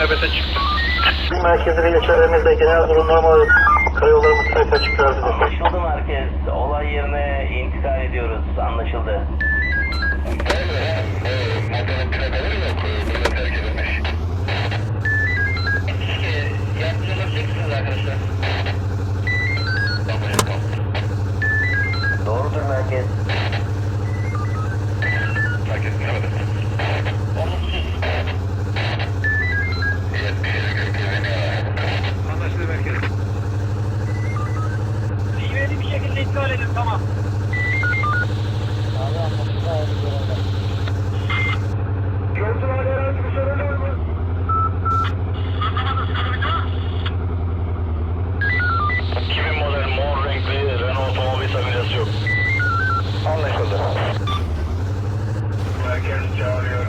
nöbete çıktı. Merkezi ve ilçelerimizde genel durum normal karayollarımız sayfa açık arz ediyor. Anlaşıldı merkez. Olay yerine intikal ediyoruz. Anlaşıldı. Doğrudur. Merkez dinlemedim. Anlaşıldı merkez. İvedi edin tamam. Abi herhangi bir sorun var mı? Kimin model mor renkli Renault otomobil sakıncası yok. Anlaşıldı. Merkez çağırıyor.